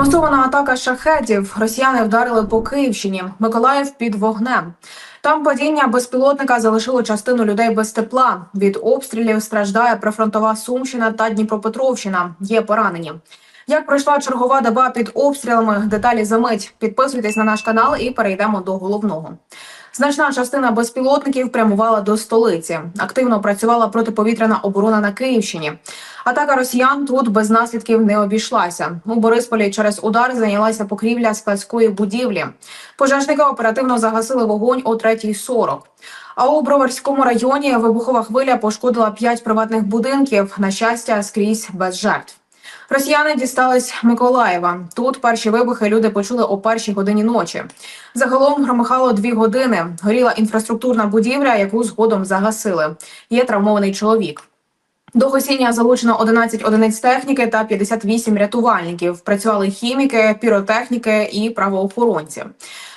Масована атака шахедів. Росіяни вдарили по Київщині. Миколаїв під вогнем. Там падіння безпілотника залишило частину людей без тепла. Від обстрілів страждає прифронтова Сумщина та Дніпропетровщина. Є поранені. Як пройшла чергова доба під обстрілами? Деталі за мить. Підписуйтесь на наш канал і перейдемо до головного. Значна частина безпілотників прямувала до столиці. Активно працювала протиповітряна оборона на Київщині. Атака росіян тут без наслідків не обійшлася. У Борисполі через удар зайнялася покрівля складської будівлі. Пожежники оперативно загасили вогонь о 3.40. А у Броварському районі вибухова хвиля пошкодила п'ять приватних будинків. На щастя, скрізь без жертв. Росіяни дістались Миколаєва. Тут перші вибухи люди почули о першій годині ночі. Загалом громихало дві години. Горіла інфраструктурна будівля, яку згодом загасили. Є травмований чоловік. До гасіння залучено 11 одиниць техніки та 58 рятувальників. Працювали хіміки, піротехніки і правоохоронці.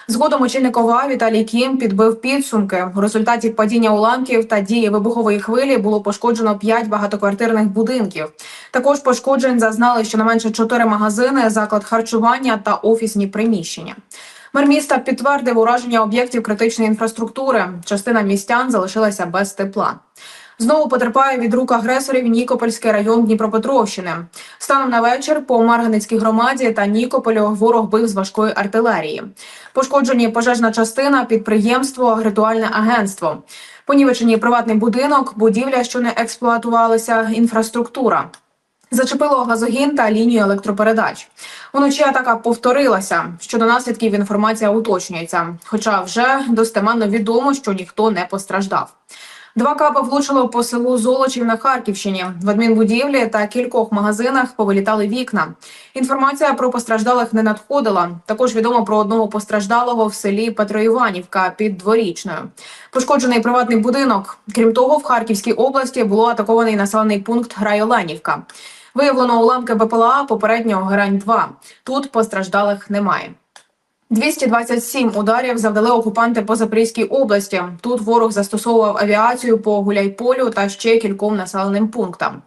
Згодом очільник ОВА Віталій Кім підбив підсумки. У результаті падіння уламків та дії вибухової хвилі було пошкоджено 5 багатоквартирних будинків. Також пошкоджень зазнали щонайменше 4 магазини, заклад харчування та офісні приміщення. Мер міста підтвердив ураження об'єктів критичної інфраструктури. Частина містян залишилася без тепла. Знову потерпає від рук агресорів Нікопольський район Дніпропетровщини. Станом на вечір по Марганицькій громаді та Нікополю ворог бив з важкої артилерії. Пошкоджені пожежна частина, підприємство, ритуальне агентство. Понівечені приватний будинок, будівля, що не експлуатувалася, інфраструктура. Зачепило газогін та лінію електропередач. Уночі атака повторилася. Щодо наслідків інформація уточнюється. Хоча вже достеменно відомо, що ніхто не постраждав. Два каби влучило по селу Золочів на Харківщині. В адмінбудівлі та кількох магазинах повилітали вікна. Інформація про постраждалих не надходила. Також відомо про одного постраждалого в селі Петроіванівка під дворічною. Пошкоджений приватний будинок. Крім того, в Харківській області було атакований населений пункт Грайоленівка. Виявлено уламки БПЛА попереднього грань 2 Тут постраждалих немає. 227 ударів завдали окупанти по Запорізькій області. Тут ворог застосовував авіацію по Гуляйполю та ще кільком населеним пунктам.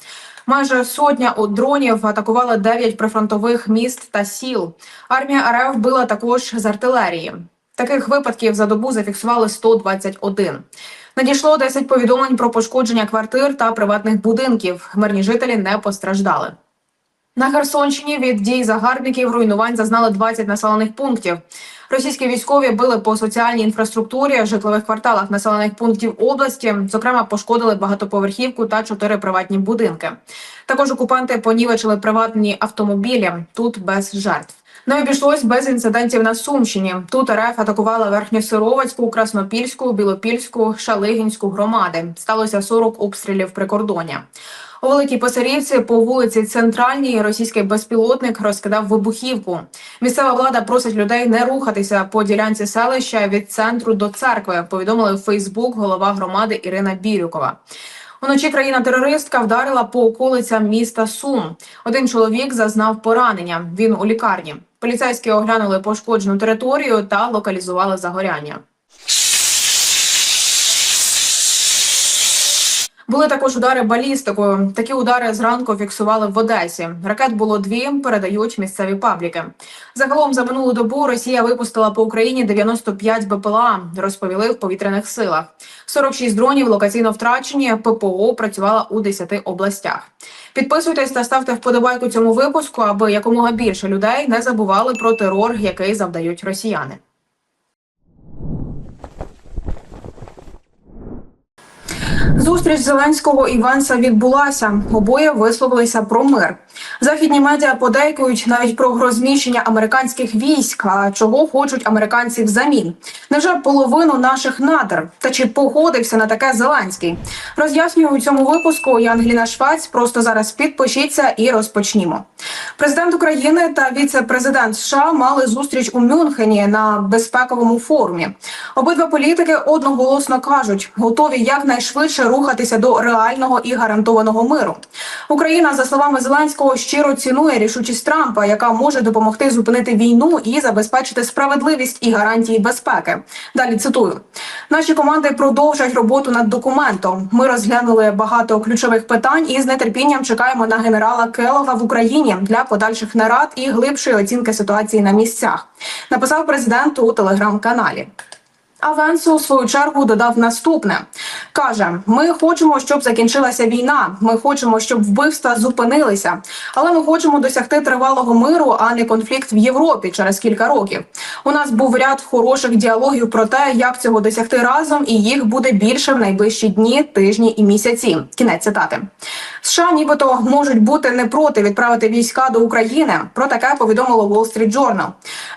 Майже сотня дронів атакували 9 прифронтових міст та сіл. Армія РФ била також з артилерії. Таких випадків за добу зафіксували 121. Надійшло 10 повідомлень про пошкодження квартир та приватних будинків. Мирні жителі не постраждали. На Херсонщині від дій загарбників руйнувань зазнали 20 населених пунктів. Російські військові били по соціальній інфраструктурі, житлових кварталах населених пунктів області. Зокрема, пошкодили багатоповерхівку та чотири приватні будинки. Також окупанти понівечили приватні автомобілі. Тут без жертв. Не обійшлось без інцидентів на Сумщині. Тут РФ атакувала Верхньосировацьку, Краснопільську, Білопільську, Шалигінську громади. Сталося 40 обстрілів прикордоння. У Великій Писарівці по вулиці Центральній російський безпілотник розкидав вибухівку. Місцева влада просить людей не рухатися по ділянці селища від центру до церкви. Повідомили в Фейсбук голова громади Ірина Бірюкова. Уночі країна-терористка вдарила по околицям міста Сум. Один чоловік зазнав поранення. Він у лікарні. Поліцейські оглянули пошкоджену територію та локалізували загоряння. Були також удари балістикою. Такі удари зранку фіксували в Одесі. Ракет було дві, передають місцеві пабліки. Загалом за минулу добу Росія випустила по Україні 95 БПЛА, розповіли в повітряних силах. 46 дронів локаційно втрачені. ППО працювала у 10 областях. Підписуйтесь та ставте вподобайку цьому випуску, аби якомога більше людей не забували про терор, який завдають росіяни. Зустріч Зеленського і Венса відбулася. Обоє висловилися про мир. Західні медіа подейкують навіть про розміщення американських військ. А чого хочуть американці взамін? Невже половину наших надр? Та чи погодився на таке Зеленський? Роз'яснюю у цьому випуску. Я Ангеліна Швець. Просто зараз підпишіться і розпочнімо. Президент України та віце-президент США мали зустріч у Мюнхені на безпековому форумі. Обидва політики одноголосно кажуть, готові якнайшвидше рухатися до реального і гарантованого миру. Україна, за словами Зеленського, щиро цінує рішучість Трампа, яка може допомогти зупинити війну і забезпечити справедливість і гарантії безпеки. Далі цитую: наші команди продовжать роботу над документом. Ми розглянули багато ключових питань і з нетерпінням чекаємо на генерала Келога в Україні для подальших нарад і глибшої оцінки ситуації на місцях. Написав президент у телеграм-каналі. А Венсу у свою чергу додав наступне: каже: Ми хочемо, щоб закінчилася війна. Ми хочемо, щоб вбивства зупинилися, але ми хочемо досягти тривалого миру, а не конфлікт в Європі через кілька років. У нас був ряд хороших діалогів про те, як цього досягти разом, і їх буде більше в найближчі дні, тижні і місяці. Кінець цитати. США, нібито можуть бути не проти відправити війська до України. Про таке повідомило Wall Street Journal.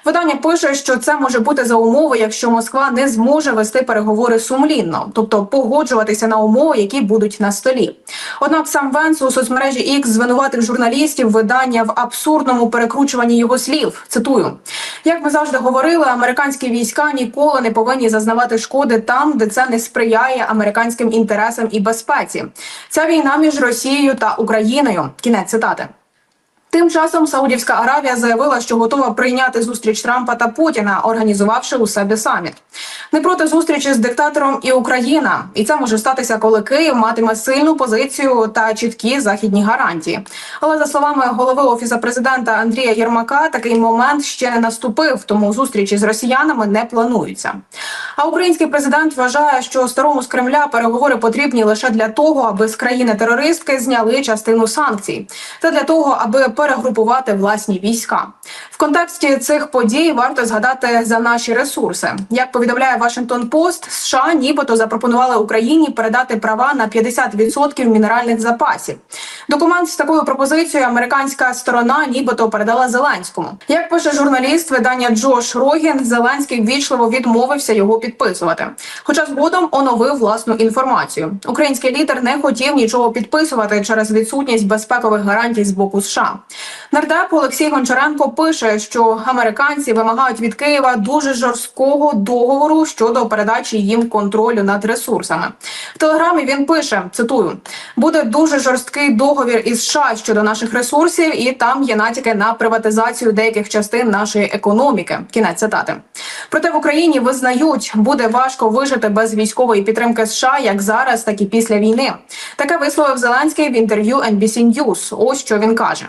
Видання пише, що це може бути за умови, якщо Москва не зможе вести переговори сумлінно, тобто погоджуватися на умови, які будуть на столі. Однак сам Венс у соцмережі X звинуватив журналістів видання в абсурдному перекручуванні його слів. Цитую: як ми завжди говорили, американські війська ніколи не повинні зазнавати шкоди там, де це не сприяє американським інтересам і безпеці. Ця війна між Росією та Україною. Кінець цитати. Тим часом Саудівська Аравія заявила, що готова прийняти зустріч Трампа та Путіна, організувавши у себе саміт. Не проти зустрічі з диктатором і Україна, і це може статися, коли Київ матиме сильну позицію та чіткі західні гарантії. Але за словами голови офісу президента Андрія Єрмака, такий момент ще не наступив, тому зустрічі з росіянами не плануються. А український президент вважає, що старому з Кремля переговори потрібні лише для того, аби з країни-терористки зняли частину санкцій, та для того, аби перегрупувати власні війська. В контексті цих подій варто згадати за наші ресурси. Як повідомляє Вашингтон Пост, США нібито запропонували Україні передати права на 50% мінеральних запасів. Документ з такою пропозицією американська сторона нібито передала Зеленському. Як пише журналіст видання Джош Рогін, Зеленський ввічливо відмовився його підписувати. Хоча згодом оновив власну інформацію. Український лідер не хотів нічого підписувати через відсутність безпекових гарантій з боку США. Нардеп Олексій Гончаренко пише, що американці вимагають від Києва дуже жорсткого договору щодо передачі їм контролю над ресурсами. В телеграмі він пише: цитую: буде дуже жорсткий договір із США щодо наших ресурсів, і там є натяки на приватизацію деяких частин нашої економіки. Кінець цитати. Проте в Україні визнають, буде важко вижити без військової підтримки США як зараз, так і після війни. Таке висловив Зеленський в інтерв'ю NBC News. Ось що він каже.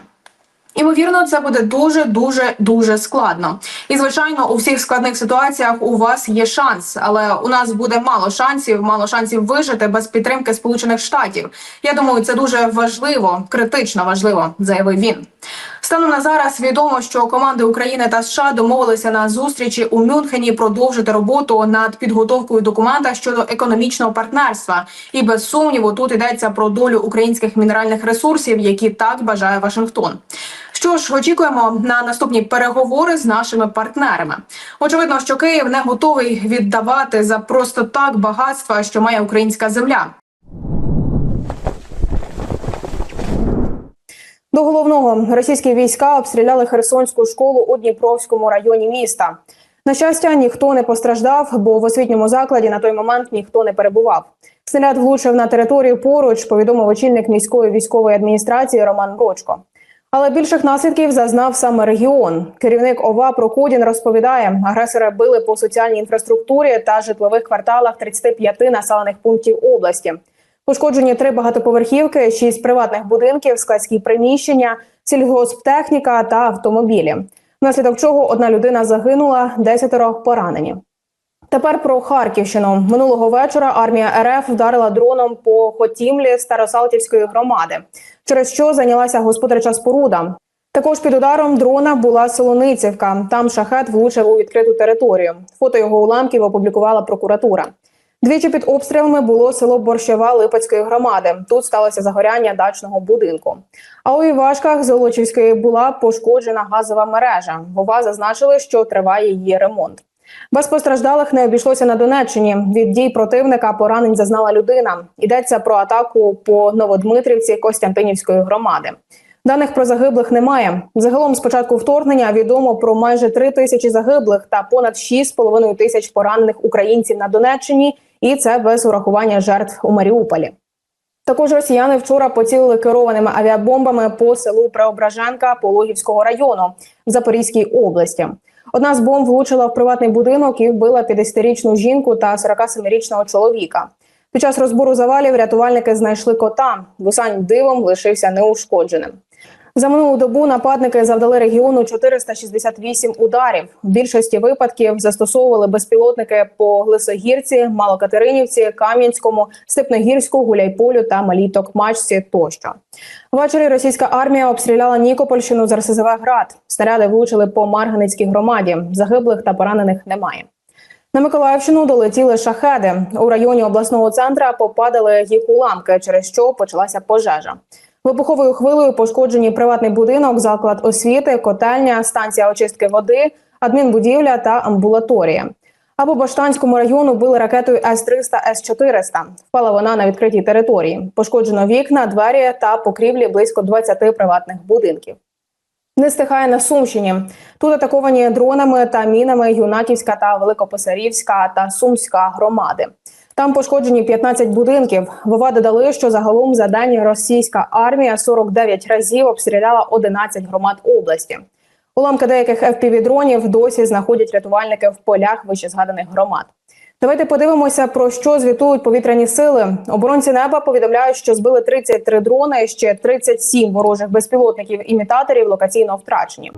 Імовірно, це буде дуже дуже дуже складно. І звичайно, у всіх складних ситуаціях у вас є шанс, але у нас буде мало шансів, мало шансів вижити без підтримки Сполучених Штатів. Я думаю, це дуже важливо, критично важливо, заявив він. Станом на зараз відомо, що команди України та США домовилися на зустрічі у Мюнхені продовжити роботу над підготовкою документа щодо економічного партнерства. І без сумніву тут йдеться про долю українських мінеральних ресурсів, які так бажає Вашингтон. Що ж, очікуємо на наступні переговори з нашими партнерами. Очевидно, що Київ не готовий віддавати за просто так багатства, що має українська земля. До головного російські війська обстріляли Херсонську школу у Дніпровському районі міста. На щастя, ніхто не постраждав, бо в освітньому закладі на той момент ніхто не перебував. Снаряд влучив на територію поруч, повідомив очільник міської військової адміністрації Роман Брочко. Але більших наслідків зазнав саме регіон. Керівник ОВА Прокудін розповідає, агресори били по соціальній інфраструктурі та житлових кварталах 35 населених пунктів області. Пошкоджені три багатоповерхівки, шість приватних будинків, складські приміщення, сільгосптехніка та автомобілі. Внаслідок чого одна людина загинула, десятеро поранені. Тепер про Харківщину минулого вечора. Армія РФ вдарила дроном по Хотімлі Старосалтівської громади, через що зайнялася господарча споруда. Також під ударом дрона була Солоницівка. Там шахет влучив у відкриту територію. Фото його уламків опублікувала прокуратура. Двічі під обстрілами було село Борщева Липецької громади. Тут сталося загоряння дачного будинку. А у Івашках Золочівської була пошкоджена газова мережа. Вова зазначили, що триває її ремонт. Без постраждалих не обійшлося на Донеччині. Від дій противника поранень зазнала людина. Йдеться про атаку по Новодмитрівці Костянтинівської громади. Даних про загиблих немає. Загалом з початку вторгнення відомо про майже три тисячі загиблих та понад 6,5 тисяч поранених українців на Донеччині і це без урахування жертв у Маріуполі. Також росіяни вчора поцілили керованими авіабомбами по селу Преображенка Пологівського району в Запорізькій області. Одна з бомб влучила в приватний будинок і вбила 50-річну жінку та 47-річного чоловіка. Під час розбору завалів рятувальники знайшли кота. Вусань дивом лишився неушкодженим. За минулу добу нападники завдали регіону 468 ударів. В більшості випадків застосовували безпілотники по Глисогірці, Малокатеринівці, Кам'янському, Степногірську, Гуляйполю та Малій Токмачці тощо. Ввечері російська армія обстріляла Нікопольщину з РСЗВ «Град». Снаряди влучили по Марганицькій громаді. Загиблих та поранених немає. На Миколаївщину долетіли шахеди. У районі обласного центра попадали їх уламки, через що почалася пожежа. Вибуховою хвилею пошкоджені приватний будинок, заклад освіти, котельня, станція очистки води, адмінбудівля та амбулаторія. А по Баштанському району били ракетою С-300, С-400. Впала вона на відкритій території. Пошкоджено вікна, двері та покрівлі близько 20 приватних будинків. Не стихає на Сумщині. Тут атаковані дронами та мінами Юнаківська та Великописарівська та Сумська громади. Там пошкоджені 15 будинків. Вова додали, що загалом за день російська армія 49 разів обстріляла 11 громад області. Уламки деяких fpv дронів досі знаходять рятувальники в полях вищезгаданих громад. Давайте подивимося, про що звітують повітряні сили. Оборонці неба повідомляють, що збили 33 дрони, ще 37 ворожих безпілотників імітаторів локаційно втрачені.